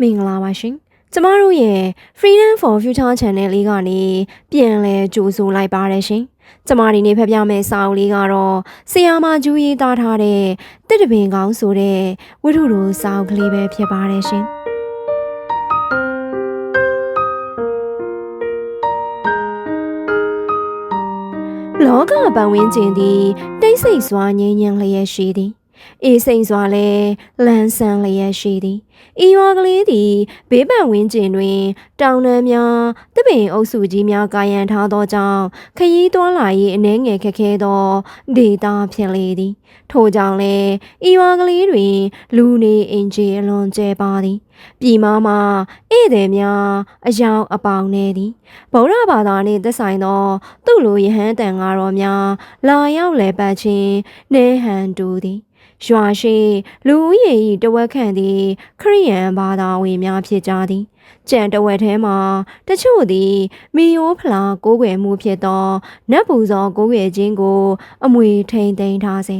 မင်္ဂလာပါရှင်ကျမတို့ရဲ့ Freedom for Future Channel လေးကနေပြန်လဲကြိုဆိုလိုက်ပါတယ်ရှင်ကျမဒီနေ့ဖတ်ပြမယ့်စာအုပ်လေးကတော့ဆီယာမာကျူးရေးသားထားတဲ့တစ်တပင်ကောင်းဆိုတဲ့ဝိထုတို့စာအုပ်ကလေးပဲဖြစ်ပါတယ်ရှင်လောကပန်ဝင်းကျင်သည်တိတ်ဆိတ်စွာငြိမ်းချမ်းလျက်ရှိသည် အေးစိမ်စွာလဲလန်းဆန်းလျက်ရှိသည်ဤရွာကလေးသည်ဘေးပန်ဝင်းကျင်တွင် တောင်တန်းများတပင်အုပ်စုကြီးများကာယံထားသောကြောင့်ခရီးသွားလာရေးအနှဲငယ်ခက်ခဲသောဒေတာဖြစ်လေသည် ထို့ကြောင့်လဲဤရွာကလေးတွင် လူနေအင်ဂျီအလွန်ကျဲပါသည်ပြည်မမှာဧည့်သည်များအယောင်အပေါင်နေသည်ဗုဒ္ဓဘာသာနှင့်သက်ဆိုင်သော သူ့လိုယဟန်တန်ကားတော်များ လာရောက်လဲပတ်ခြင်းနေဟန်တူသည် ရွာရှိလူဦးရေ၏တဝက်ခန့်သည် ခရိယန်ဘာသာဝင်များဖြစ်ကြသည်ကြံတဝက်ထဲမှာတချို့သည်မီယိုးဖလာကိုးကွယ်မှုဖြစ်သောနတ်ပူဇော်ကိုးကွယ်ခြင်းကို အမွေထိန်သိမ်းထားစေ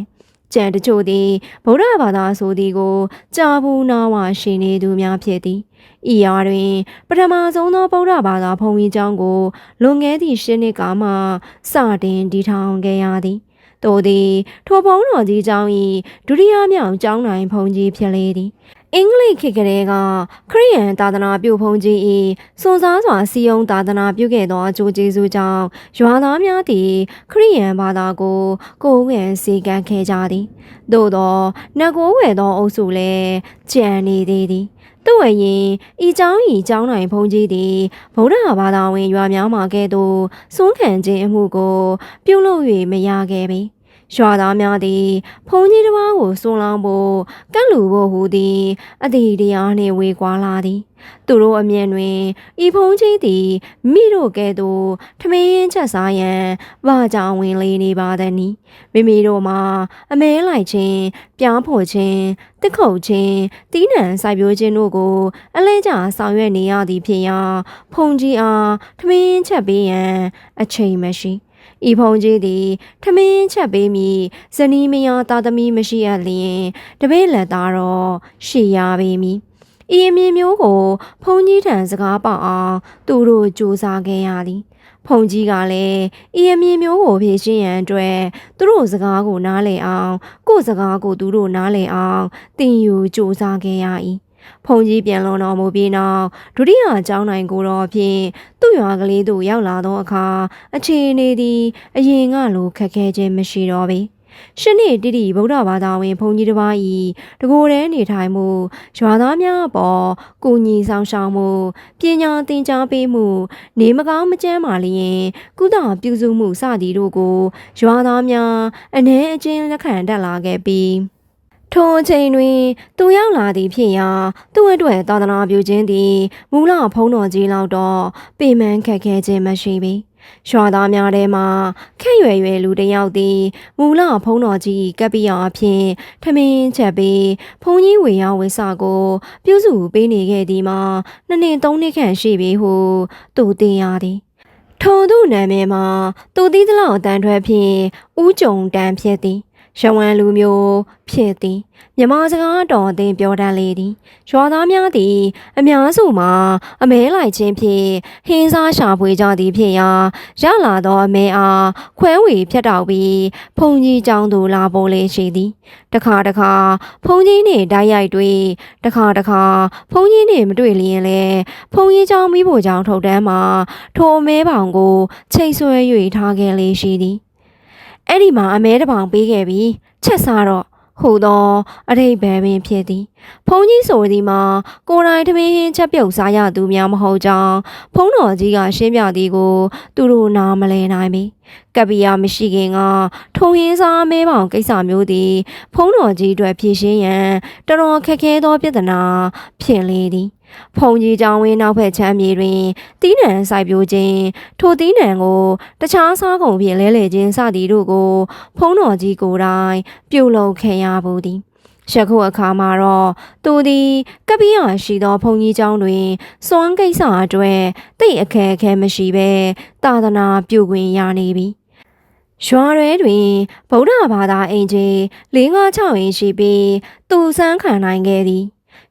ကြံတချို့သည်ဗုဒ္ဓဘာသာဆိုသည်ကိုကြာဘူးနာဝရှိနေသူများဖြစ်သည်ဤရာတွင် ပထမဆုံးသောဗုဒ္ဓဘာသာဘုံကြီးကျောင်းကိုလွန်ခဲ့သည့်ရှင်းနှစ်ကမှစတင်တည်ထောင်ခဲ့ရသည် သို့သည်ထိုဘုံတော်ကြီးကျောင်း၏ဒုတိယမြောက်ကျောင်းနိုင်ဘုံကြီးဖြစ်လေသည်အင်္ဂလိပ်ခေတ်ကလေးကခရိယန်သာသနာပြုဘုံကြီး၏စွန်စားစွာစီယုံသာသနာပြုခဲ့သောအကျိုးကျေးဇူးကြောင့်ရွာသားများသည်ခရိယန်ဘာသာကိုကိုယ်ဝင်စေကမ်းခဲ့ကြသည်သို့သောနတ်ကိုဝယ်သောအုပ်စုလည်းကြံနေသေးသည် သူဝရင်ဤเจ้าဤเจ้าနိုင်ဘုံကြီးသည်ဗုဒ္ဓဘာသာဝင်ရွာများမှာကဲ့သို့စွန့်ခံခြင်းအမှုကို ပြုလုပ်၍မရခဲ့ပေ ရွာသားများသည်ဘုံကြီးတစ်ပါးကိုစွန့်လောင်းဖို့ကန့်လူဖို့ဟူသည်အတိတရားနှင့်ဝေကွာလာသည်သူတို့အမြင်တွင်ဤဖုံးကြီးသည်မိတို့ကဲ့သို့ထမင်းချက်စားရန်ဘာကြောင့်ဝင်လေနေပါသနည်းမိမိတို့မှာအမဲလိုက်ခြင်းပြားဖို့ခြင်းတစ်ခုတ်ခြင်းတီးနှံစိုက်ပျိုးခြင်းတို့ကို အလဲကျဆောင်ရွက်နေရသည်ဖြစ်ရာဖုံကြီးအားထမင်းချက်ပေးရန်အချိန်မရှိ ဤဖုံကြီးသည်ထမင်းချက်ပေးမည်ဇနီးမယားသားသမီးမရှိအပ်လျင်တပည့်လက်သားတော့ရှိရပေမည်ဤအမြင်မျိုးကိုဖုန်ကြီးထံစကားပေါအောင်သူတို့စူးစမ်းခဲ့ရသည်ဖုန်ကြီးကလည်းဤအမြင်မျိုးကိုဖြေရှင်းရန်အတွက်သူတို့စကားကိုနားလည်အောင်ကိုယ်စကားကိုသူတို့နားလည်အောင်တင်ယူစူးစမ်းခဲ့ရ၏ ဖုန်ကြီးပြန်လွန်တော်မူပြီးနောက်ဒုတိယအကြောင်းနိုင်ကိုတော့ဖြင့်သူ့ရွာကလေးသို့ရောက်လာသောအခါအခြေအနေသည်အရင်ကလိုခက်ခဲခြင်းမရှိတော့ပေ။ရှစ်နှစ်တိတိဗုဒ္ဓဘာသာဝင်ဘုန်းကြီးတစ်ပါးဤတကိုယ်တည်းနေထိုင်မှုရွာသားများအပေါ်ကုညီဆောင်ရှောက်မှုပညာသင်ကြားပေးမှု နေမကောင်းမကျန်းမာလျင် ကုသပြုစုမှုစသည်တို့ကိုရွာသားများအ ਨੇ အချင်းလက်ခံတတ်လာခဲ့ပြီး ထိုအချိန်တွင်သူရောက်လာသည်ဖြစ်ရာသူ့အတွက်သာသနာပြုခြင်းသည်မူလဖုံးတော်ကြီးလောက်တော့ပေမန်းခက်ခဲခြင်းမရှိပေ။ရွာသားများထဲမှာခက်ရွယ်ရွယ်လူတစ်ယောက်သည်မူလဖုံးတော်ကြီးကပ်ပြအောင်အဖြစ်ထမင်းချက်ပြီးဖုံးကြီးဝေရောက်ဝေစကို ပြုစုပေးနေခဲ့သည်မှာနှစ်နှစ်သုံးနှစ်ခန့်ရှိပြီဟုသူတင်ရသည်ထိုသူနာမည်မှာသူသီးသလောက်အတန်ထွက်ဖြင့်ဥကြုံတန်ဖြစ်သည် ရဝမ်လူမျိုးဖြစ်သည်မြမစကားတော်အသင်ပြောတတ်လေသည်ရွာသားများသည် အများစုမှာ အမဲလိုက်ခြင်းဖြင့်ဟင်းစားရှာဖွေကြသည်ဖြစ်ရာရလာသောအမဲအားခွဲဝေဖြတ်တောက်ပြီးဖုန်ကြီးကျောင်းသို့လာပေါ်လေရှိသည်တခါတခါဖုန်ကြီးနှင့်တိုက်ရိုက်တွေ့တခါတခါဖုန်ကြီးနှင့်မတွေ့လျင်လည်းဖုန်ကြီးကျောင်းမိဖို့ကြောင့်ထုတ်တန်းမှာထိုအမဲပေါင်ကိုချိတ်ဆွဲ၍ထားခဲ့လေရှိသည် အဲ့ဒီမှာအမဲတစ်ပောင်ပေးခဲ့ပြီးချက်စားတော့ဟူသောအထိတ်ဘယ်ပင်ဖြစ်သည်ဖုံးကြီးဆိုသည်မှာကိုယ်တိုင်တမင်းဟင်းချက်ပြုတ်စားရသူများမဟုတ်ကြောင်းဖုံးတော်ကြီးကရှင်းပြသည်ကို သူတို့နားမလည်နိုင်ပေ ကပ္ပိယမရှိခင်ကထုံရင်းစားမဲပေါင်ကိစ္စမျိုးသည်ဖုံးတော်ကြီးအတွက်ဖြေရှင်းရန်တော်တော်ခက်ခဲသောပြဿနာဖြစ်လေသည်ဖုံကြီးကြောင်ဝင်းနောက်ဖက်ချမ်းမြေတွင်တီးနှံစိုက်ပျိုးခြင်းထိုတီးနှံကိုတခြားစားကုန်ဖြင့်လဲလှယ်ခြင်းစသည်တို့ကို ဖုံးတော်ကြီးကိုယ်တိုင်ပြုလုပ်ခဲ့ရဘူးသည် ယခုအခါမှာတော့သူသည်ကပီးရရှိသောဘုံကြီးကျောင်းတွင်စွမ်းကိစ္စအတွက်တိတ်အခက်အခဲမရှိဘဲသာသနာပြုခွင့်ရနေပြီရွာရဲတွင်ဗုဒ္ဓဘာသာအင်ဂျီ၄၅၆အင်ရှိပြီးသူစမ်းခံနိုင်ခဲ့သည်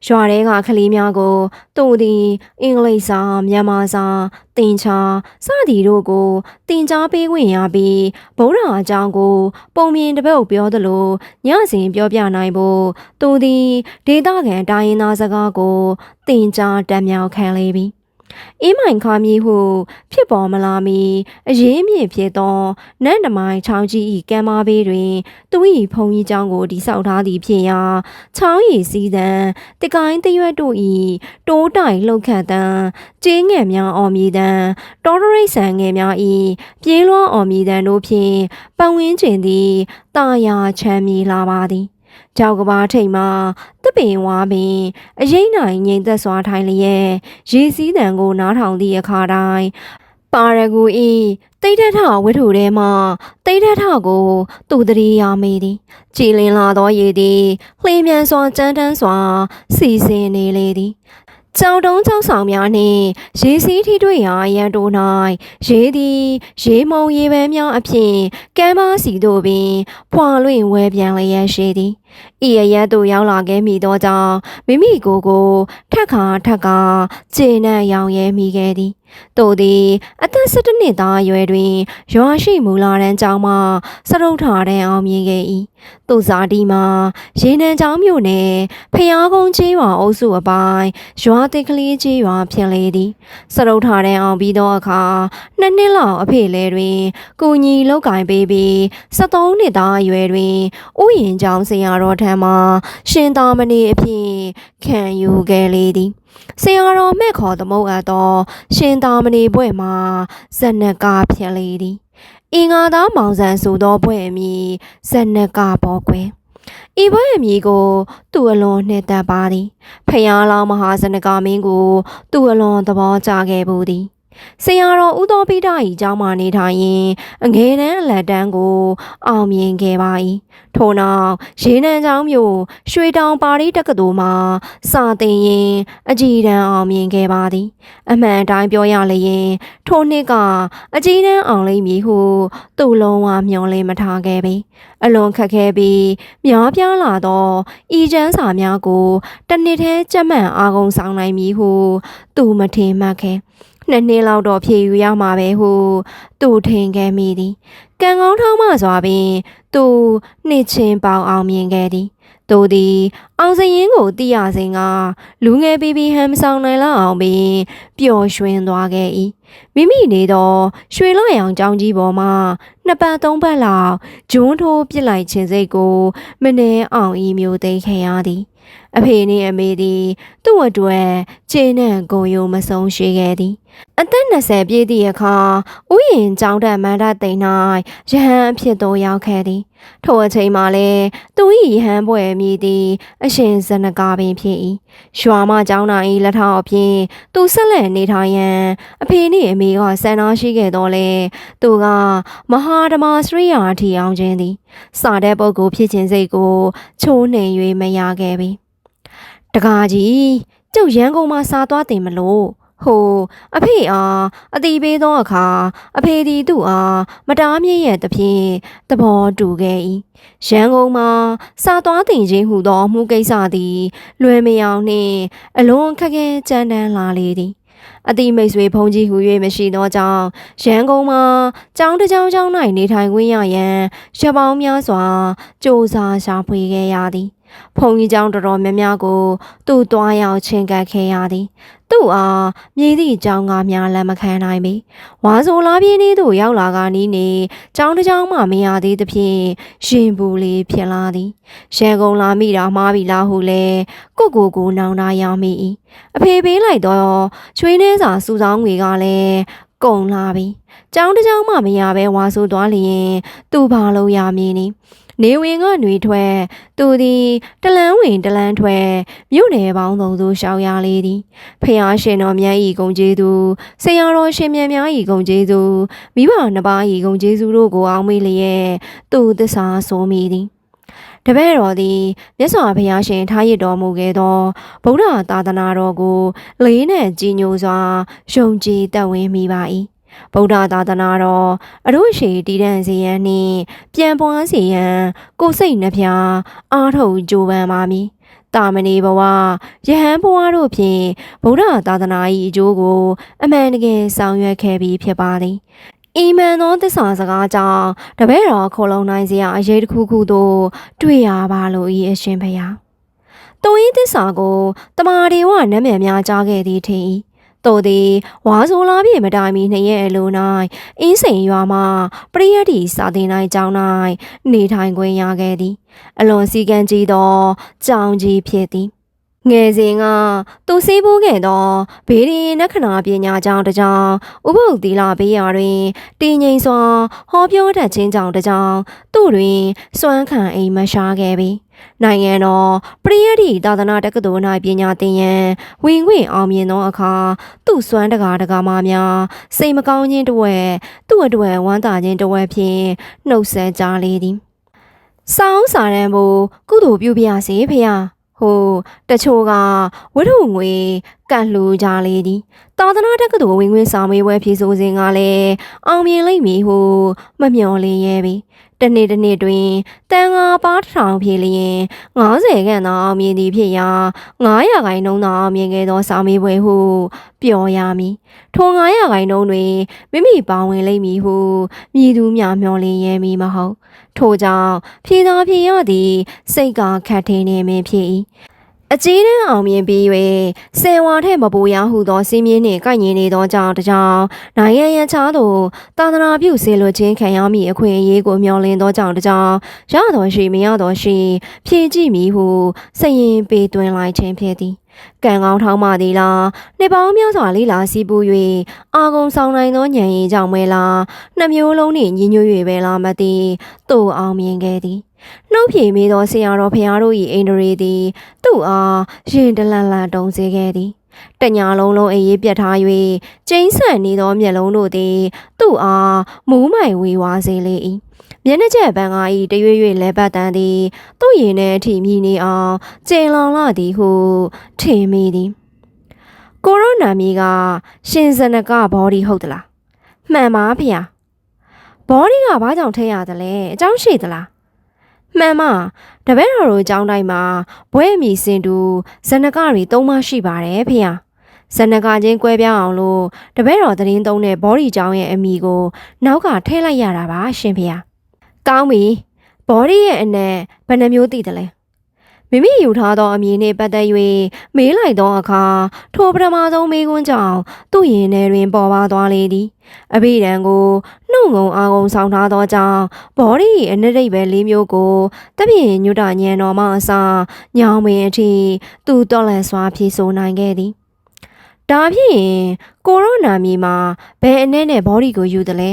ရွာထဲကကလေးများကိုသူသည်အင်္ဂလိပ်စာမြန်မာစာတင်ချာစသည်တို့ကိုတင်ကြားပေးခွင့်ရပြီးဗုဒ္ဓအကြောင်းကို ပုံမြင်တစ်ပုတ်ပြောသလိုညစဉ်ပြောပြနိုင်ဖို့သူသည်ဒေသခံတိုင်းရင်းသားစကားကိုတင်ကြားတတ်မြောက်ခံလေပြီ အင်းမိုင်ခါမည်ဟုဖြစ်ပေါ်မလာမီအရေးမြင့်ဖြစ်သောနတ်တမိုင်းချောင်းကြီး၏ကမ်းမဘေးတွင် သူ၏ဖုန်ကြီးကျောင်းကိုတိဆောက်ထားသည်ဖြစ်ရာချောင်းရည်စည်းတံတကိုင်းတရွတ်တို့၏တိုးတိုင်လှုပ်ခတ်တံကျင်းငယ်များအော်မြည်တံတော်ရရိတ်ဆန်ငယ်များ၏ပြေးလွှားအော်မြည်တံတို့ဖြင့်ပတ်ဝန်းကျင်သည်တာယာချမ်းမြေလာပါသည် ကြောက်ကဘာထိတ်မှာတပင်ဝါပင်အရေးနိုင်ငိမ်သက်စွာထိုင်လျက်ရေစည်းတံကိုနားထောင်သည့်အခါတိုင်းပါရဂူဤတိတ်ထထဝိထုထဲမှတိတ်ထထကိုသူတရေရမိသည်ကြည်လင်လာသောရေသည်လှေမြန်စွာကြမ်းတမ်းစွာစီစဉ်နေလေသည် ကြောင်တုံးချောင်းဆောင်များနှင့်ရေစီးထိတွေ့ရာရန်တို၌ရေသည် ရေမုံရေပန်းများအဖြစ်ကမ်းပါစီတို့ပင်ဖွာလွင့်ဝဲပြန်လျက်ရှိသည် ဤအရက်တို့ရောက်လာခဲ့မိသောကြောင့်မိမိကိုယ်ကိုထက်ခါထက်ခါကျေနပ်ရောင်ရဲမိခဲ့သည်တို့သည်အသက်17နှစ်သားအရွယ်တွင်ရွာရှိမူလာတန်းကျောင်းမှစရုပ်ထာတန်းအောင်မြင်ခဲ့၏သူဇာတိမှာရေနံကျောင်းမြို့နယ်ဖျားကုန်းချေးရွာအုပ်စုအပိုင်းရွာတိတ်ကလေးချေးရွာဖြစ်လေသည်စရုပ်ထာတန်းအောင်ပြီးသောအခါနှစ်နှစ်လောက်အဖေလဲတွင်ကိုညီလောက်ကင်ပေးပြီး73နှစ်သားအရွယ်တွင်ဥယျင်ကျောင်းဆရာတော်ထံမှရှင်သာမဏေအဖြစ်ခံယူခဲ့လေသည်ဆရာတော်မဲ့ခေါ်သမုတ်အပ်သော ရှင်သာမဏေဘွဲ့မှာဇနကဖြစ်လေသည်အင်္ဂါသားမောင်ဆန်ဆိုသောဘွဲ့အမည်ဇနကပေါ်ကွယ်ဤဘွဲ့အမည်ကို သူ့အလွန်နှစ်သက်ပါသည်ဖယားလောင်းမဟာဇနကမင်းကို သူ့အလွန်သဘောကျခဲ့ဘူးသည် ဆရာတော်ဦးသောပိဋက၏ကျောင်းမှနေထိုင်ရင်အငယ်တန်းအလက်တန်းကို အောင်မြင်ခဲ့ပါ၏ထို့နောက်ရေနံကျောင်းမြို့ရွှေတောင်ပါရီတက္ကသိုလ်မှာစာသင်ရင်အကြည်တန်းအောင်မြင်ခဲ့ပါသည် အမှန်တိုင်းပြောရလျင်ထိုနှစ်ကအကြည်တန်းအောင်လိမ့်မည်ဟုသူ့လုံးဝမျှော်လင့်မထားခဲ့ပေအလွန်ခက်ခဲပြီးများပြားလာသောဤချမ်းစာများကိုတစ်နှစ်ထဲကြက်မှန်အားကုန်ဆောင်နိုင်မည်ဟုသူမထင်မှတ်ခဲ့ နှစ်နှစ်လောက်တော့ဖြည့်ယူရမှာပဲဟုသူထင်ခဲ့မိသည်ကံကောင်းထောင်းမှစွာပင်သူနှစ်ချင်းပေါအောင်အောင်မြင်ခဲ့သည်သူသည်အောင်စရင်ကိုတိရစဉ်ကလူငယ်ပီပီဟမ်ဆောင်နိုင်လောက်အောင်ပင်ပျော်ရွှင်သွားခဲ့၏မိမိနေသောရွှေလရောင်ကြောင်းကြီးပေါ်မှာနှစ်ပတ်သုံးပတ်လောက်ဂျွန်းထိုးပစ်လိုက်ခြင်းစိတ်ကိုမနှဲအောင်ဤမျိုးသိမ်းခဲ့ရသည်အဖေနှင့်အမေသည်သူ့အတွက်ခြေနှံကိုယုံမဆုံးရှိခဲ့သည် အသက်20ပြည့်သည့်အခါဥယျင်ကျောင်းတက်မန္တသိန်း၌ယဟန်အဖြစ်သို့ရောက်ခဲ့သည်ထိုအချိန်မှလည်းသူ၏ယဟန်ပွဲမြည်သည် အရှင်ဇနကာပင်ဖြစ်၏ရွာမကျောင်းနာ၏လက်ထောက်အဖြစ်သူဆက်လက်နေထိုင်ရန်အဖေနှင့်အမေကဆန္ဒရှိခဲ့တော်လဲသူကမဟာဓမ္မစရိယာထီအောင်ခြင်းသည်စာတဲ့ပုဂ္ဂိုလ်ဖြစ်ခြင်းစိတ်ကို ချိုးနှင်၍မရခဲ့ပြီတကားကြီးကျုပ်ရန်ကုန်မှာစာသွားတင်မလို့ ဟိုအဖေအားအတီးပေးသောအခါအဖေသည်သူ့အားမတားမြင့်ရဲ့တဖြင့်သဘောတူခဲ့၏ရန်ကုန်မှာစာသွားတင်ခြင်းဟုသောမှုကိစ္စသည် လွယ်မယောင်နှင့် အလွန်ခက်ခဲကြမ်းတမ်းလာလေသည်အတိမိတ်ဆွေဖုန်ကြီးဟူ၍မရှိသောကြောင့်ရန်ကုန်မှာကျောင်းတစ်ကျောင်းကျောင်း၌နေထိုင်ခွင့်ရရန်ရပောင်းများစွာစ조사ရှာဖွေခဲ့ရသည် ဖုန်ကြီးကျောင်းတော်တော်များများကိုသူ့တွားရောက်ချင်းကပ်ခဲ့ရသည်သူ့အားမြည်သည့်ကြောင်းကားများလက်မခံနိုင်ပေဝါဆိုလာပြင်းလေးသို့ရောက်လာကနီးနေကြောင်းတစ်ကြောင်းမှမရသေးသဖြင့်ရှင်ပူလေးဖြစ်လာသည်ရန်ကုန်လာမိတာမှားပြီလားဟုလဲကိုကိုကိုနောင်တာရမိ၏အဖေပေးလိုက်တော့ချွေးနှဲစာစူဆောင်းငွေကလည်းကုန်လာပြီ။ကြောင်းတစ်ကြောင်းမှမရပဲဝါဆိုသွားလျင် သူ့ဘာလို့ရမည်နည်း နေဝင်ကຫນွေထွက်သူသည်တလန်းဝင်တလန်းထွက်မြို့နယ်ပေါင်းစုံသို့ရှောင်ရလေသည်ဖျားရှင်တော်မြတ်ဤဂုံကျေးဇူးဆရာတော်ရှင်မြတ်များဤဂုံကျေးဇူးမိဘနှစ်ပါးဤဂုံကျေးဇူးတို့ကိုအောင်မေးလျက်သူသစ္စာဆိုမိသည်တပည့်တော်သည်မြတ်စွာဘုရားရှင်ထားရတော်မူခဲ့သောဗုဒ္ဓသာသနာတော်ကိုလေးနဲ့ကြီးညိုစွာယုံကြည်သက်ဝင်မိပါ၏ ဗုဒ္ဓသာသနာတော်အတို့ရှိတည်တံ့စေရန်နှင့်ပြန်ပွားစေရန်ကိုစိတ်နှဖျားအားထုတ်ကြိုးပမ်းပါမည်တာမဏေဘဝယဟန်ဘဝတို့ဖြင့်ဗုဒ္ဓသာသနာ၏အကျိုးကို အမှန်တကယ်ဆောင်ရွက်ခဲ့ပြီးဖြစ်ပါသည်အီမန်သောသစ္စာစကားကြောင့်တပည့်တော်ခေါ်လုံနိုင်စရာအရေးတစ်ခုခုသို့တွေ့ရပါလို့ဤအရှင်ဖျား။တုံဤသစ္စာကိုတမာဒေဝနတ်မြတ်များကြားခဲ့သည်ထင်၏။ တို့သည်ဝါဆိုလာပြေမတိုင်မီနှစ်ရက်အလို၌အင်းစိန်ရွာမှပရိယတ်တီစာတင်၌ကျောင်း၌နေထိုင်ခွင့်ရခဲ့သည်။အလွန်စည်းကမ်းကြီးသောကျောင်းကြီးဖြစ်သည်။ငယ်စဉ်ကသူစည်းပိုးခဲ့သောဘေးရင်နက္ခဏာပညာကြောင့်တကြောင်ဥပုပ်သီလဘေးရာတွင်တည်ငြိမ်စွာဟောပြောတတ်ခြင်းကြောင့်တကြောင်သူ့တွင်စွမ်းခံအိမ်မရှားခဲ့ပြီ နိုင်ငံတော်ပရိယတ်တီသာသနာတက္ကသိုလ်၌ပညာသင်ရန်ဝင်ခွင့်အောင်မြင်သောအခါသူ့စွမ်းတကားတကားမများစိတ်မကောင်းခြင်းတဝက်သူ့အတွက်ဝမ်းသာခြင်းတဝက်ဖြင့်နှုတ်ဆက်ကြလေသည်စောင်းစာရန်ဘိုကုသိုလ်ပြုပြရစေဖေဟာဟိုတချို့ကဝိထုငွေကန့်လှူကြလေသည်သာသနာတက္ကသိုလ်ဝင်ခွင့်စာမေးပွဲဖြေဆိုစဉ်ကလည်းအောင်မြင်လိမ့်မည်ဟုမမျှော်လင့်ရဲပြီ တနေ့တစ်နေ့တွင်တန်ငါပါတစ်ထောင်ဖြေလျင်90ခန့်သောအောင်မြင်သည်ဖြစ်ရာ900ခိုင်နှုန်းသောအောင်မြင်ခဲ့သောစာမေးပွဲဟုပြောရမည်ထို900ခိုင်နှုန်းတွင်မိမိပါဝင်လိမ့်မည်ဟုမြည်သူများမျှော်လင့်ရဲမည်မဟုတ်ထို့ကြောင့်ဖြေသာဖြေရသည် စိတ်ကခတ်ထင်းနေမင်းဖြစ်၏ အကြီးတန်းအောင်မြင်ပြီး၍ဆယ်ဝါထက်မပူရဟုသောစီးမြင်းနှင့်ကိုက်ညီနေသောကြောင့်တကြောင်နိုင်ငံရန်ချားသို့သာသနာပြုစေလွတ်ခြင်းခံရမည့်အခွင့်အရေးကိုမျှော်လင့်သောကြောင့်တကြောင်ရတော်ရှိမရတော်ရှိဖြည့်ကြည့်မည်ဟုစရင်ပေးသွင်းလိုက်ခြင်းဖြစ်သည် ကံကောင်းထောင်းမှသည်လားနှစ်ပေါင်းများစွာလေးလာစီးပူ၍အာကုံဆောင်နိုင်သောညံရည်ကြောင့်မဲလားနှစ်မျိုးလုံးနှင့်ညီညွတ်၍ပဲလားမသိသို့အောင်မြင်ခဲ့သည်နှုတ်ဖြေမိသောဆရာတော်ဖရာတို့၏အိန္ဒြေသည်သူ့အားရင်တလန်လန်တုံစေခဲ့သည်တညာလုံးလုံးအေးပြတ်ထား၍ကျင်းဆန့်နေသောမျက်လုံးတို့သည်သူ့အားမူးမိုင်ဝေဝါစေလေ၏ မျက်နှာချက်ပန်းကားဤတရွေ့ရွေ့လဲပတ်တန်းသည်သူ့ရင်ထဲအထိမြည်နေအောင်ကျင်လောင်လာသည်ဟုထင်မိသည်ကိုရိုနာမီကရှင်စနကဘောဒီဟုတ်သလားမှန်ပါဖေ။ဘောဒီကဘာကြောင့်ထိရသလဲအကြောင်းရှိသလားမှန်မတပည့်တော်တို့ကျောင်းတိုင်းမှာဘွဲ့မီစင်တူဇနကတွေသုံးမရှိပါတယ်ဖေဟာဇနကချင်းကွဲပြားအောင်လို့တပည့်တော်သတင်းသုံးတဲ့ဘော်ဒီကျောင်းရဲ့အမိကို နောက်ကထည့်လိုက်ရတာပါရှင်ဖေဟာ ကောင်းပြီဘော်ဒီရဲ့အနက်ဘယ်နှမျိုးသိတယ်လဲမိမိယူထားသောအမည်နှင့်ပတ်သက်၍မေးလိုက်သောအခါထိုပထမဆုံးမေးခွန်းကြောင့်သူ့ရင်ထဲတွင်ပေါ်ပါသွားလေသည်အဘိဓမ္ကိုနှုတ်ငုံအာငုံဆောင်ထားသောကြောင့်ဘော်ဒီအနရိပ်ပဲလေးမျိုးကိုတပြင်းညွတ်တညံတော်မှအစညောင်ပင်အထိသူတော်လန်စွာဖြေဆိုနိုင်ခဲ့သည်ဒါဖြင့်ကိုရိုနာမီမှာဘယ်အနဲ့နဲ့ဘော်ဒီကိုယူတယ်လဲ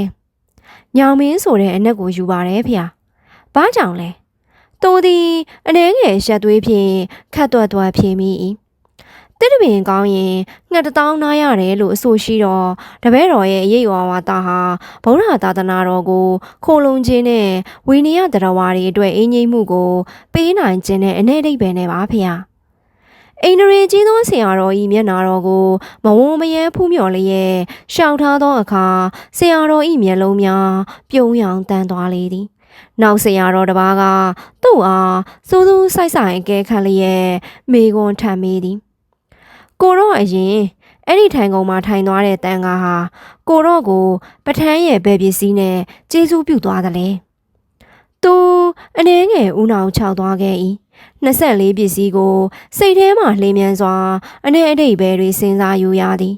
ညောင်မင်းဆိုတဲ့အနက်ကိုယူပါတယ်ဖေ။ဘာကြောင့်လဲ။သူသည်အနှဲငယ်ရှက်သွေးဖြင့်ခတ်တွတ်တွတ်ဖြေမိ၏။တစ်တပင်ကောင်းရင်ငှက်တထောင်းနားရတယ်လို့အဆိုရှိတော့တပည့်တော်ရဲ့အရေးရွာဝါသားဟာဗုဒ္ဓသာသနာတော်ကိုခိုလုံခြင်းနဲ့ဝိနည်းတရားဝါတွေအတွက်အင်းကြီးမှုကိုပေးနိုင်ခြင်းနဲ့အနေအိဗယ်နဲ့ပါဖေ။ အိန္ဒြေကြီးသောဆရာတော်ဤမျက်နာတော်ကိုမဝုံမယဲဖူးမြော်လျက်ရှောင်ထားသောအခါဆရာတော်ဤမျက်လုံးများပြုံးရောင်တန်သွားလေသည်နောက်ဆရာတော်တစ်ပါးကသူ့အားစိုးစိုးဆိုင်ဆိုင်အကဲခတ်လျက်မေကွန်ထမ်းမိသည်ကိုတော့အရင်အဲ့ဒီထိုင်ကုန်မှာထိုင်သွားတဲ့တန်ကားဟာကိုတော့ကိုပထန်းရဲ့ဘယ်ပစ္စည်းနဲ့ကျေးဇူးပြုသွားသလဲသူအနှဲငယ်ဦးနောင်ခြောက်သွားခဲ့၏ 24ပစ္စည်းကိုစိတ်ထဲမှလှိမ်မြန်စွာအနေအတိတ်ပဲတွေစဉ်းစားယူရသည်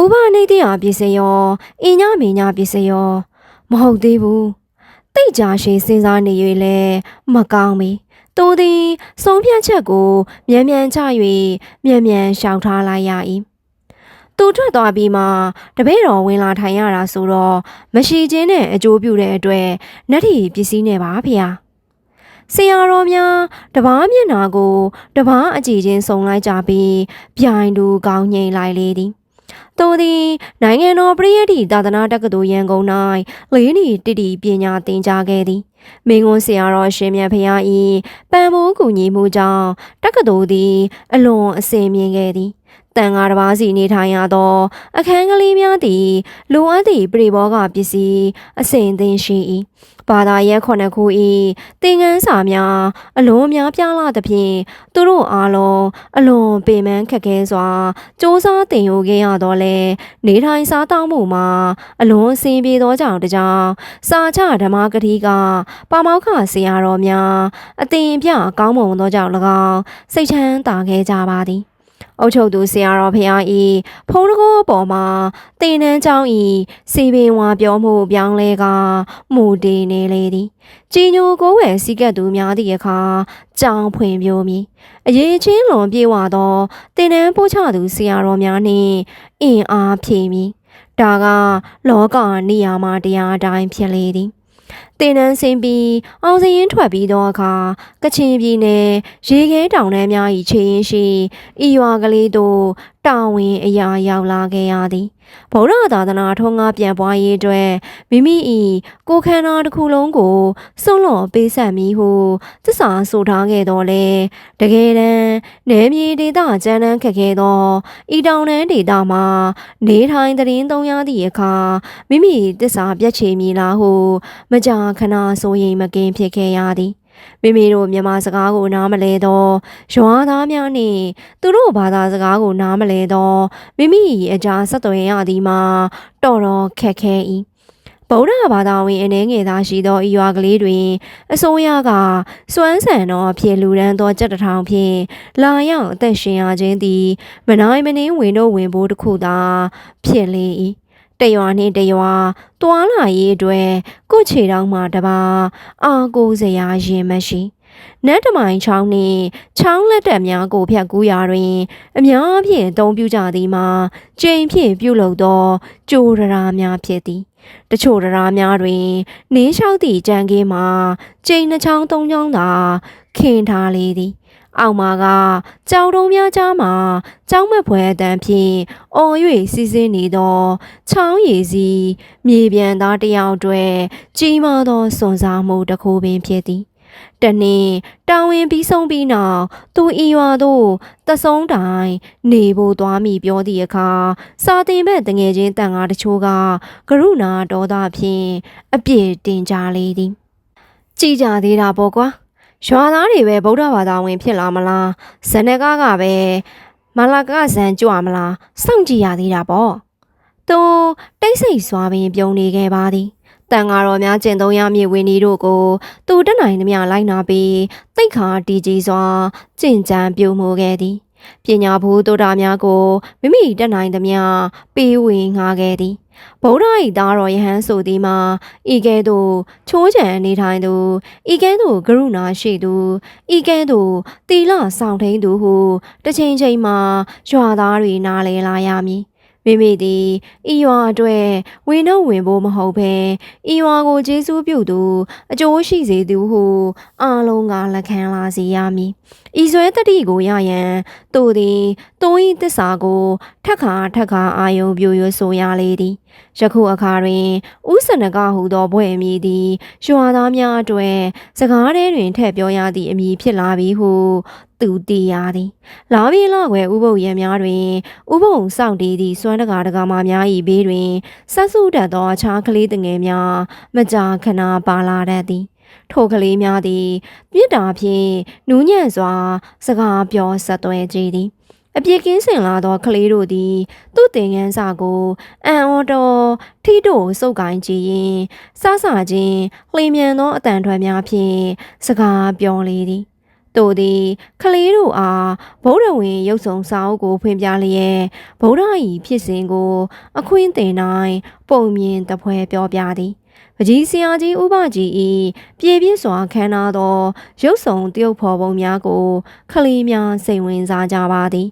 ဥပနိတိယပစ္စယောအင်းညမင်းညပစ္စယောမဟုတ်သေးဘူးတိတ်ကြရှည်စဉ်းစားနေ၍လဲမကောင်းမီသူသည်ဆုံးဖြတ်ချက်ကိုမြန်မြန်ချ၍မြန်မြန်ရှောင်ထားလိုက်ရ၏သူထွက်သွားပြီးမှတပည့်တော်ဝင်လာထိုင်ရတာဆိုတော့မရှိခြင်းနဲ့အကျိုးပြုတဲ့အတွက်နတ်ထီပစ္စည်းနဲ့ပါဖေဟာ ဆရာတော်များတပားမျက်နာကိုတပားအကြည့်ချင်းစုံလိုက်ကြပြီးပြိုင်တူကောင်းငိမ့်လိုက်လေသည်သူသည်နိုင်ငံတော်ပြည်ယတိသာသနာတက္ကသိုလ်ရန်ကုန်၌လေးနီတိတိပညာသင်ကြားခဲ့သည်မင်းကွန်းဆရာတော်ရှင်မြတ်ဖရာ၏ပံပိုးကူညီမှုကြောင့်တက္ကသိုလ်သည်အလွန်အစင်မြင့်ခဲ့သည် တန်ဃာတစ်ပါးစီနေထိုင်ရသော အခန်းကလေးများသည်လိုအပ်သည့်ပရိဘောဂပစ္စည်းအစဉ်အသင့်ရှိ၏ဘာသာရပ်ခုနှစ်ခု၏သင်ခန်းစာများအလွန်များပြားလာသဖြင့်သူတို့အားလုံးအလွန်ပေမန်းခက်ခဲစွာစ조사သင်ယူခဲ့ရတော့လဲနေထိုင်စားတောက်မှုမှာအလွန်အဆင်ပြေသောကြောင့်တကြောင်စာချဓမ္မဂတိကပါမောက္ခဆရာတော်များအသင်ပြကောင်းမွန်သောကြောင့်၎င်းစိတ်ချမ်းသာခဲ့ကြပါသည် အုပ်ချုပ်သူဆရာတော်ဖရာဤဖုံးတကိုးပေါ်မှာတင်နန်းချောင်းဤစီပင်ဝါပြောမှုပြောင်းလဲကမူတည်နေလေသည်ကြည်ညိုကိုဝယ်စီကတ်သူများသည့်အခါကြောင်ဖွင့်ပြိုးမည်အရေးချင်းလွန်ပြေဝသောတင်နန်းပို့ချသူဆရာတော်များနှင့်အင်အားဖြည့်မည်ဒါကလောကနိယာမတရားတိုင်းဖြစ်လေသည် တင်နန်းစင်ပြီးအောင်စရင်ထွက်ပြီးသောအခါကချင်ပြည်နယ်ရေခဲတောင်တန်းများ၏ခြေရင်းရှိဤရွာကလေးသို့တာဝန်အရာရောက်လာခဲ့ရသည် ဗုဒ္ဓသာသနာထွန်းကားပြန်ပွားရေးအတွက်မိမိ၏ကိုယ်ခန္ဓာတစ်ခုလုံးကိုစွန့်လွတ်ပေးဆက်မိဟုသစ္စာဆိုထားခဲ့တော်လဲတကယ်တမ်းနယ်မြေဒေသကျန်းတန်းခက်ခဲသောဤတောင်တန်းဒေသမှာနေထိုင်သတင်းသုံးရသည့်အခါမိမိသစ္စာပြတ်ချေမည်လားဟု မကြာခဏဆိုရင်မကင်းဖြစ်ခဲ့ရသည် မိမိတို့မြန်မာစကားကိုနားမလဲသောရွာသားများနှင့်သူတို့ဘာသာစကားကိုနားမလဲသောမိမိ၏အကြားဆက်သွယ်ရသည်မှာတော်တော်ခက်ခဲ၏ဗုဒ္ဓဘာသာဝင်အနေငယ်သားရှိသောဤရွာကလေးတွင်အစိုးရကစွမ်းဆန်သောအဖြစ်လူရန်သောကြက်တထောင်ဖြင့်လာရောက်အသက်ရှင်ရခြင်းသည်မနိုင်မနှင်းဝင်တို့ဝင်ဖို့တခုသာဖြစ်လေ၏ တရွာနှင့်တရွာတွာလာရေးအတွက်ကို့ခြေတောင်းမှတပါအာကိုစရာရင်မရှိနတ်တမိုင်ချောင်းနှင့်ချောင်းလက်တက်များကိုဖြတ်ကူးရာတွင် အများဖြင့်အသုံးပြုကြသည်မှာကျိန်ဖြင့်ပြုလုပ်သောကြိုရရာများဖြစ်သည်တချို့ရရာများတွင်နင်းလျှောက်သည့်ကြံကင်းမှာကျိန်နှချောင်းသုံးချောင်းသာခင်ထားလေသည် အောက်မှာကကြောင်တုံးများကြားမှာကြောင်းမက်ဖွယ်အတန်းဖြင့်အော်၍စီးဆင်းနေသောချောင်းရည်စီမြေပြန်သားတယောက်တွင်ကြီးမားသောစွန်စားမှုတစ်ခုပင်ဖြစ်သည်တနေ့တောင်းဝင်ပြီးဆုံးပြီးနောက်သူဤရွာသို့သဆုံးတိုင်းနေဖို့သွားမိပြောသည့်အခါစာတင်ဘက်တငယ်ချင်းတန်ကားတချို့ကကရုဏာဒေါသဖြင့်အပြစ်တင်ကြလေသည် ကြည်ကြသေးတာပေါ့ကွာ ရွာသားတွေပဲဗုဒ္ဓဘာသာဝင်ဖြစ်လာမလားဇနကကပဲမလာကဇန်ကြွမလားစောင့်ကြည့်ရသေးတာပေါ့သူတိတ်ဆိတ်စွာပင်ပြုံနေခဲ့ပါသည်တန်ဃာတော်များကျင့်သုံးရမည့်ဝင်းဒီတို့ကိုသူတက်နိုင်သမျှလိုက်နာပြီးတိတ်ခါတီကြီးစွာကျင့်ကြံပြုမှုခဲ့သည်ပညာဘူးတို့တာများကိုမိမိတက်နိုင်သမျှပေးဝေငှားခဲ့သည် ဗုဒ္ဓ၏သားတော်ယဟန်ဆိုသည်မှာဤကဲ့သို့ချိုးချံနေထိုင်သူဤကဲ့သို့ကရုဏာရှိသူဤကဲ့သို့တီလဆောင်ထိန်သူဟုတစ်ချိန်ချိန်မှာရွာသားတွေနားလဲလာရမည် မိမိသည်ဤရွာအတွက်ဝင်တော့ဝင်ဖို့မဟုတ်ဘဲဤရွာကိုကျေးဇူးပြုသူအကျိုးရှိစေသူဟုအလုံးကလက်ခံလာစေရမည်ဤဆွဲတတိကိုရရန်သူသည်သူ၏တစ္ဆာကိုထက်ခါထက်ခါအာယုံပြိုရဆိုရလေသည်ယခုအခါတွင်ဥစနကဟုသောဘွဲ့အမည်သည်ရွာသားများအတွက်စကားထဲတွင်ထည့်ပြောရသည့်အမည်ဖြစ်လာပြီဟု သူတည်ရသည်လာပြီးလောက်ွယ်ဥပုပ်ရံများတွင်ဥပုံစောင့်တည်သည့်စွမ်းတကာတကာမများ၏ဘေးတွင်ဆက်စုတတ်သောအခြားကလေးတငယ်များမကြာခဏပါလာတတ်သည်ထိုကလေးများသည်မြစ်တာဖြင့်နူးညံ့စွာ စကားပြောဆက်သွဲကြသည်အပြစ်ကင်းစင်လာသောကလေးတို့သည် သူ့တင်ငန်းစာကိုအံ့ဩတော်ထိတို့စုပ်ကိုင်းကြည့်ရင်စဆချင်းလှိမ်မြန်သောအတန်ထွက်များဖြင့်စကားပြောလေသည် တို့သည်ကလေးတို့အားဗုဒ္ဓဝင်ရုပ်ဆောင်စာအုပ်ကိုဖွင့်ပြလျက်ဗုဒ္ဓ၏ဖြစ်စဉ်ကို အခွင့်သင်တိုင်းပုံမြင်တပွဲပြောပြသည် ပကြီးဆရာကြီးဥပကြီးဤပြေပြည့်စွာခမ်းနားသော ရုပ်ဆောင်တရုပ်ဖော်ပုံများကိုခလီများစိတ်ဝင်စားကြပါသည်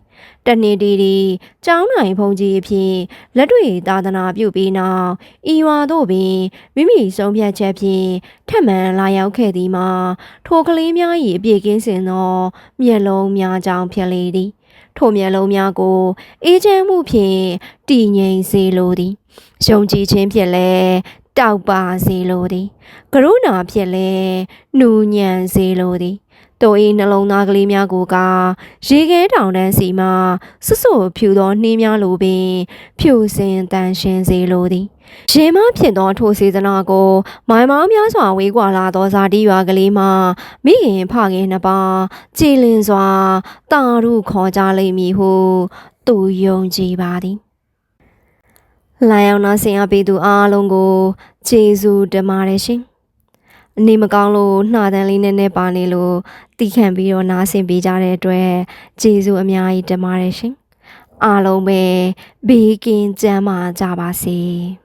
တနေ့တည်းဒီကျောင်းနိုင်ဖုန်ကြီးအဖြစ်လက်တွေ့သာသနာပြုပြီးနောက်ဤရွာတို့ပင်မိမိဆုံးဖြတ်ချက်ဖြင့်ထက်မှန်လာရောက်ခဲ့သည်မှာထိုကလေးများ၏အပြည့်ကင်းစင်သောမျက်လုံးများကြောင့်ဖြစ်လေသည်ထိုမျက်လုံးများကိုအေးချမ်းမှုဖြင့်တည်ငြိမ်စေလိုသည်ယုံကြည်ခြင်းဖြင့်လည်း တတောက်ပါစေလိုသည်ကရုဏာဖြင့်လည်းနှူညံစေလိုသည်တို့၏နှလုံးသားကလေးများကိုကရေခဲတောင်တန်းစီမှဆွဆွဖြူသောနှင်းများလိုပင်ဖြူစင်တန်ရှင်းစေလိုသည်ရင်မဖြစ်သောထိုစေတနာကိုမိုင်မောင်းများစွာဝေးကွာလာသောဇာတိရွာကလေးမှမိခင်ဖခင်နှစ်ပါးကြည်လင်စွာတာရုခေါ်ကြလိမ့်မည်ဟုသူယုံကြည်ပါသည်လာရောက်နာဆင်အားပေးသူအားလုံးကို ကျေးဇူးတင်ပါတယ်ရှင်အနေမကောင်းလို့နှာတန်းလေးနဲ့နဲ့ပါနေလို့တီးခံပြီးတော့နားဆင်ပေးကြတဲ့အတွက်ကျေးဇူးအများကြီးတင်ပါတယ်ရှင်အားလုံးပဲဘေးကင်းကျန်းမာကြပါစေ။